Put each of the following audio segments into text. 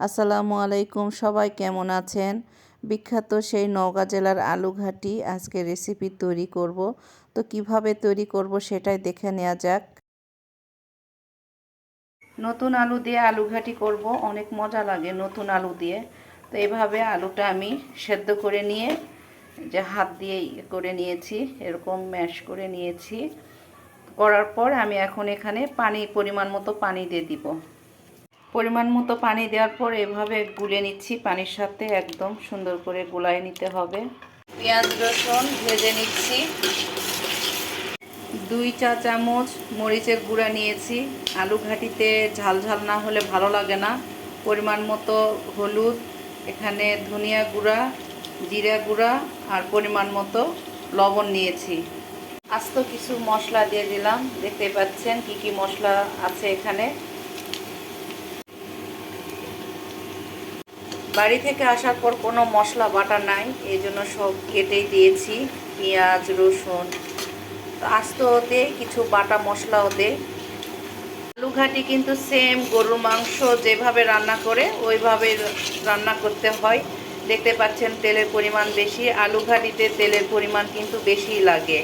আসসালামু আলাইকুম, সবাই কেমন আছেন? বিখ্যাত সেই নওগাঁ জেলার আলু ঘাটি আজকে রেসিপি তৈরি করব। তো কীভাবে তৈরি করব সেটাই দেখে নেওয়া যাক। নতুন আলু দিয়ে আলু ঘাটি করব, অনেক মজা লাগে নতুন আলু দিয়ে। তো এভাবে আলুটা আমি সেদ্ধ করে নিয়ে, যে হাত দিয়ে করে নিয়েছি, এরকম ম্যাশ করে নিয়েছি। করার পর আমি এখন এখানে পানি, পরিমাণ মতো পানি দিয়ে দিব। পরিমাণ মতো পানি দেওয়ার পর এভাবে গুলে নিচ্ছি পানির সাথে একদম সুন্দর করে গুলায় নিতে হবে। পেঁয়াজ, রসুন ভেজে নিচ্ছি। দুই চা চামচ মরিচের গুঁড়া নিয়েছি। আলু ঘাটিতে ঝাল ঝাল না হলে ভালো লাগে না। পরিমাণ মতো হলুদ, এখানে ধনিয়া গুঁড়া, জিরা গুঁড়া আর পরিমাণ মতো লবণ নিয়েছি। আস্ত কিছু মশলা দিয়ে দিলাম। দেখতে পাচ্ছেন কি কি মশলা আছে এখানে। বাড়ি থেকে আসার পর কোনো মশলা বাটা নাই, এই জন্য সব কেটেই দিয়েছি, পেঁয়াজ, রসুন। আস্ত দে কিছু বাটা মশলাও দে আলু ঘাটি কিন্তু সেম গরুর মাংস যেভাবে রান্না করে, ওইভাবে রান্না করতে হয়। দেখতে পাচ্ছেন তেলের পরিমাণ বেশি আলু ঘাটিতে তেলের পরিমাণ কিন্তু বেশিই লাগে।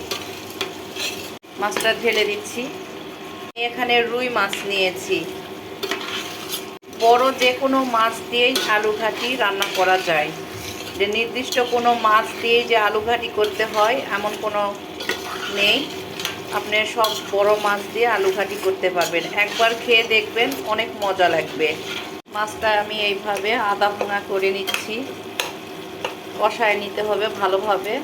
মাছটা ঢেলে দিচ্ছি। এখানে রুই মাছ নিয়েছি। বড় যে কোনো মাছ দিয়েই আলু ঘাটি রান্না করা যায়। যে নির্দিষ্ট কোনো মাছ দিয়ে যে আলু ঘাটি করতে হয়, এমন কোনো নেই। আপনি সব বড় মাছ দিয়ে আলু ঘাটি করতে পারবেন। একবার খেয়ে দেখবেন অনেক মজা লাগবে। মাছটা আমি এইভাবে আদা ভোঙা করে নিচ্ছি। কষায় নিতে হবে ভালোভাবে।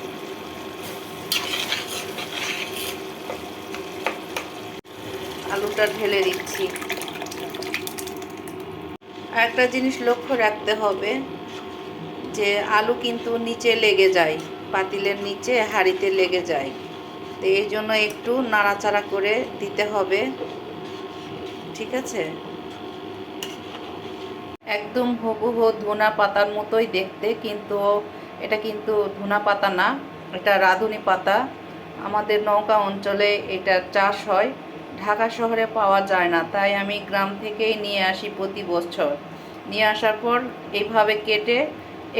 আলুটা ঢেলে দিচ্ছি। একটা জিনিস লক্ষ্য রাখতে হবে যে আলু কিন্তু নিচে লেগে যায়, পাতিলের নিচে, হাঁড়িতে লেগে যায়। তো এই জন্য একটু নাড়াচাড়া করে দিতে হবে। ঠিক আছে? একদম হুবহু ধনা পাতার মতোই দেখতে, কিন্তু এটা কিন্তু ধনা পাতা না, এটা রাঁধুনি পাতা। আমাদের নৌকা অঞ্চলে এটা চাষ হয়। ঢাকা শহরে পাওয়া যায় না, তাই আমি গ্রাম থেকেই নিয়ে আসি প্রতি বছর। নিয়ে আসার পর, এইভাবে কেটে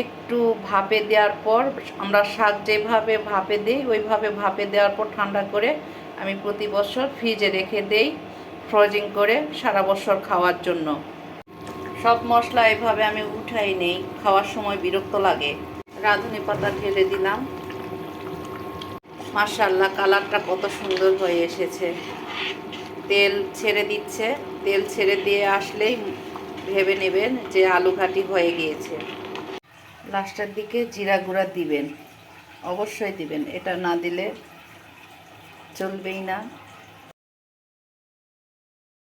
একটু ভাপে দেওয়ার পর, আমরা শাক যেভাবে ভাপে দিই, ওইভাবে ভাপে দেওয়ার পর ঠান্ডা করে আমি প্রতি বছর ফ্রিজে রেখে দেই, ফ্রোজিং করে সারা বছর খাওয়ার জন্য। সব মশলা এভাবে আমি উঠাই নেই, খাওয়ার সময় বিরক্ত লাগে। রাঁধুনি পাতা ঢেলে দিলাম। মার্শাল্লাহ কালারটা কত সুন্দর হয়ে এসেছে। তেল ছেড়ে দিচ্ছে, তেল ছেড়ে দিয়ে আসলেই ভেবে নেবেন যে আলু ঘাটি হয়ে গিয়েছে। লাস্টের দিকে জিরা গুঁড়া দিবেন। অবশ্যই দিবেন। এটা না দিলে চলবেই না।